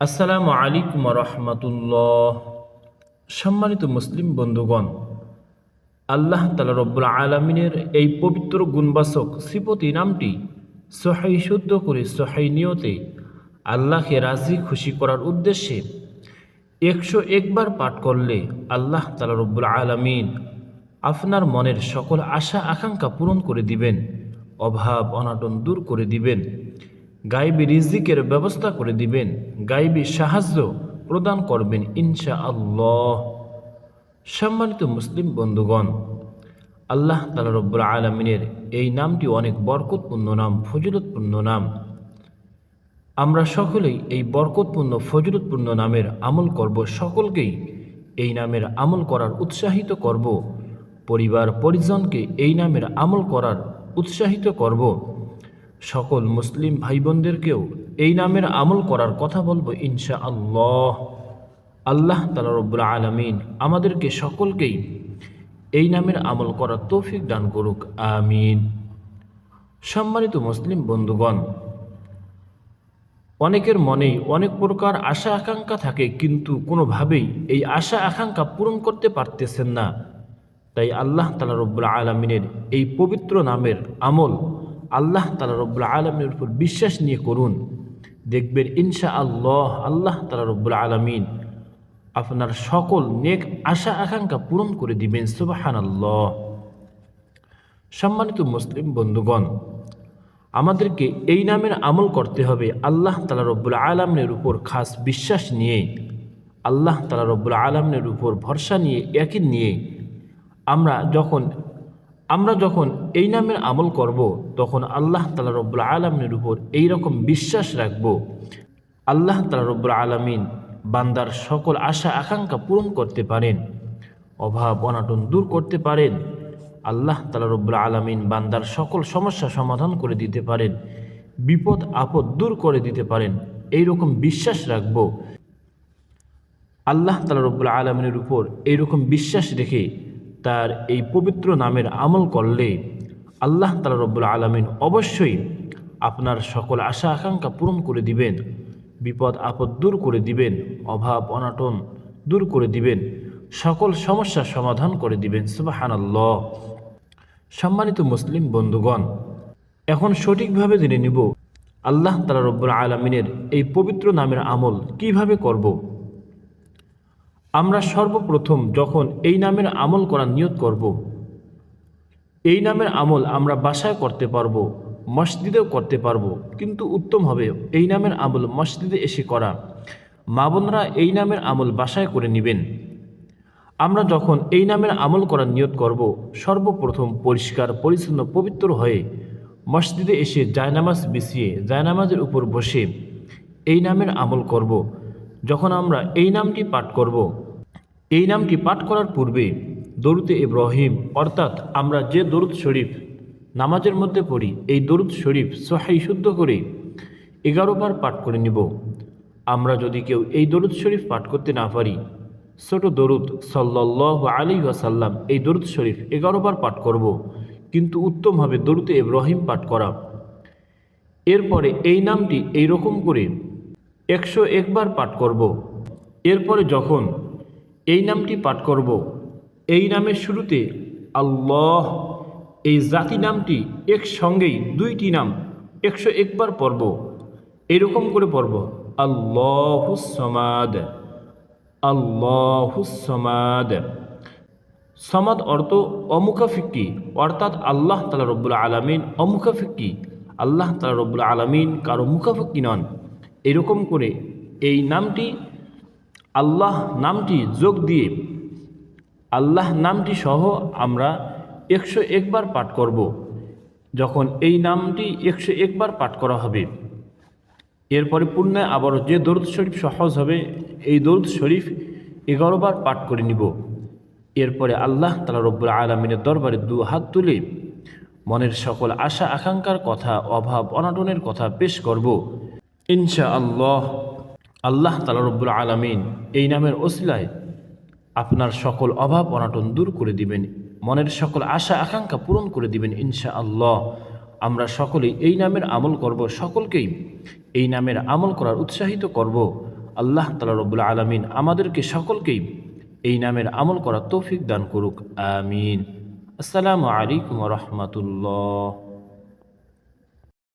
আসসালামু আলাইকুম রহমতুল্লাহ। সম্মানিত মুসলিম বন্ধুগণ, আল্লাহ তালা রব্বুল আলমিনের এই পবিত্র গুণবাচক শ্রীপতি নামটি সহাই শুদ্ধ করে সহাই নিয়তে আল্লাহকে রাজি খুশি করার উদ্দেশ্যে একশো একবার পাঠ করলে আল্লাহ তালা রব্বুল আলমিন আপনার মনের সকল আশা, আকাঙ্ক্ষা পূরণ করে দিবেন, অভাব, অনাটন দূর করে দিবেন। গাইবি রিজিকের ব্যবস্থা করে দিবেন, গাইবি সাহায্য প্রদান করবেন ইনশা আল্লাহ সম্মানিত মুসলিম বন্ধুগণ, আল্লাহ তালা রব্বুল আলমিনের এই নামটি অনেক বরকতপূর্ণ নাম, ফজিলতপূর্ণ নাম। আমরা সকলেই এই বরকতপূর্ণ, ফজিলতপূর্ণ নামের আমল করব, সকলকেই এই নামের আমল করার উৎসাহিত করব পরিবার পরিজনকে এই নামের আমল করার উৎসাহিত করব। সকল মুসলিম ভাই বোনদেরকেও এই নামের আমল করার কথা বলব ইনশা আল্লাহ আল্লাহ তালা রব্বুল আলমিন আমাদেরকে সকলকেই এই নামের আমল করার তৌফিক দান করুক, আমিন। সম্মানিত মুসলিম বন্ধুগণ, অনেকের মনেই অনেক প্রকার আশা আকাঙ্ক্ষা থাকে, কিন্তু কোনোভাবেই এই আশা আকাঙ্ক্ষা পূরণ করতে পারতেছেন না। তাই আল্লাহ তালা রব্বুল আলমিনের এই পবিত্র নামের আমল আল্লাহ তালা রব্বুল আলমিনের উপর বিশ্বাস নিয়ে করুন। দেখবেন ইনশা আল্লাহ আল্লাহ তালা রব্বুল আলমিন আপনার সকল নেক আশা আকাঙ্ক্ষা পূরণ করে দিবেন সুবাহান আল্লাহ সম্মানিত মুসলিম বন্ধুগণ, আমাদেরকে এই নামের আমল করতে হবে আল্লাহ তালা রব্বুল আলমের উপর খাস বিশ্বাস নিয়ে, আল্লাহ তালা রব্বুল আলমের উপর ভরসা নিয়ে একই নিয়ে। আমরা যখন আমরা যখন এই নামের আমল করব, তখন আল্লাহ তালা রব্বুল আলমের উপর এই রকম বিশ্বাস রাখব। আল্লাহ তালা রব্বুল আলমিন বান্দার সকল আশা, আকাঙ্ক্ষা পূরণ করতে পারেন, অভাব, অনাটন দূর করতে পারেন। আল্লাহ তালা রব্বুল আলমিন বান্দার সকল সমস্যা সমাধান করে দিতে পারেন, বিপদ, আপদ দূর করে দিতে পারেন। এই রকম বিশ্বাস রাখব। আল্লাহ তালা রব্বুল আলমিনের উপর এইরকম বিশ্বাস রেখে তার এই পবিত্র নামের আমল করলে আল্লাহ তালা রব্বুল আলমিন অবশ্যই আপনার সকল আশা, আকাঙ্ক্ষা পূরণ করে দিবেন, বিপদ, আপদ দূর করে দিবেন, অভাব, অনাটন দূর করে দিবেন, সকল সমস্যার সমাধান করে দিবেন সুবাহান আল্লাহ সম্মানিত মুসলিম বন্ধুগণ, এখন সঠিকভাবে জেনে নিব আল্লাহ তালা রব্বুল আলমিনের এই পবিত্র নামের আমল কীভাবে করব। আমরা সর্বপ্রথম যখন এই নামের আমল করার নিয়ত করব, এই নামের আমল আমরা বাসায় করতে পারব, মসজিদেও করতে পারব। কিন্তু উত্তম হবে এই নামের আমল মসজিদে এসে করা। মা বোনরা এই নামের আমল বাসায় করে নেবেন। আমরা যখন এই নামের আমল করার নিয়ত করব, সর্বপ্রথম পরিষ্কার, পরিচ্ছন্ন, পবিত্র হয়ে মসজিদে এসে জায়নামাজ বিছিয়ে, জায়নামাজের উপর বসে এই নামের আমল করব। যখন আমরা এই নামটি পাঠ করব এই নামটি পাঠ করার পূর্বে দরুতে ইব্রাহিম, অর্থাৎ আমরা যে দরুদ শরীফ নামাজের মধ্যে পড়ি, এই দরুদ শরীফ সহাই শুদ্ধ করে এগারো বার পাঠ করে নিব। আমরা যদি কেউ এই দরুদ শরীফ পাঠ করতে না পারি, ছোট দরুদ সাল্লাহ আলী ওয়াসাল্লাম এই দরুদ শরীফ এগারো বার পাঠ করব, কিন্তু উত্তম হবে দরুতে ইব্রাহিম পাঠ করা। এরপরে এই নামটি এই রকম করে একশো একবার পাঠ করব। এরপরে যখন এই নামটি পাঠ করব। এই নামের শুরুতে আল্লাহ, এই জাতি নামটি একসঙ্গেই দুইটি নাম, একশো একবার পড়ব। এরকম করে পড়ব আল্লাহুসমাদ আল্লাহুসমাদ সমাদ। অর্থ অমুখাফিক্কি অর্থাৎ আল্লাহ তালা রব্বুল আলমিন অমুখাফিক্কি আল্লাহ তালা রব্বুল আলমিন কারও মুখাফিক্কি নন। এরকম করে এই নামটি আল্লাহ নামটি যোগ দিয়ে, আল্লাহ নামটি সহ আমরা একশো একবার পাঠ করব, যখন এই নামটি একশো একবার পাঠ করা হবে। এরপরে পুণ্যায় আবার যে দরুদ শরীফ সহজ হবে, এই দরুদ শরীফ এগারোবার পাঠ করে নিব। এরপরে আল্লাহ তালা রব্বুল আলমিনের দরবারে দু হাত তুলে মনের সকল আশা আকাঙ্ক্ষার কথা অভাব অনাটনের কথা পেশ করব। ইনশা আল্লাহ আল্লাহ তালা রব্বুল আলমিন এই নামের ওসিলায় আপনার সকল অভাব অনাটন দূর করে দিবেন, মনের সকল আশা, আকাঙ্ক্ষা পূরণ করে দিবেন ইনশা আল্লাহ আমরা সকলেই এই নামের আমল করব, সকলকেই এই নামের আমল করার উৎসাহিত করব। আল্লাহ তালা রব্বুল আলমিন আমাদেরকে সকলকেই এই নামের আমল করার তৌফিক দান করুক, আমিন। আসসালামু আলাইকুম রহমতুল্লাহ।